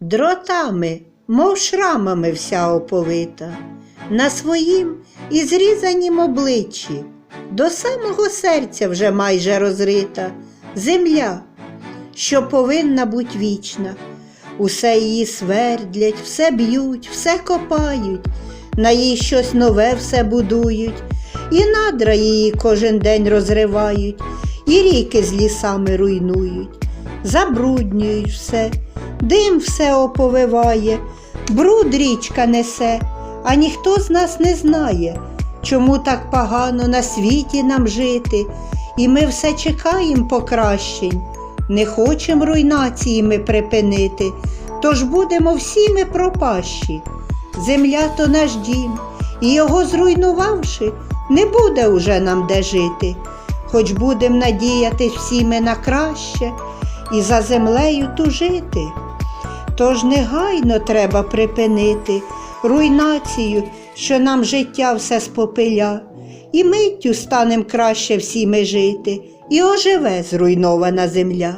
дротами, мов шрамами вся оповита, на своїм і зрізанім обличчі, до самого серця вже майже розрита земля, що повинна бути вічна. Усе її свердлять, все б'ють, все копають, на їй щось нове все будують, і надра її кожен день розривають, і ріки з лісами руйнують, забруднюють все, дим все оповиває, бруд річка несе, а ніхто з нас не знає, чому так погано на світі нам жити, і ми все чекаємо покращень. Не хочемо руйнації ми припинити, тож будемо всі ми пропащі. Земля то наш дім, і його зруйнувавши, не буде уже нам де жити. Хоч будем надіятись всі ми на краще і за землею тужити. Тож негайно треба припинити руйнацію, що нам життя все спопиля, і миттю станем краще всі ми жити, і оживе зруйнована земля.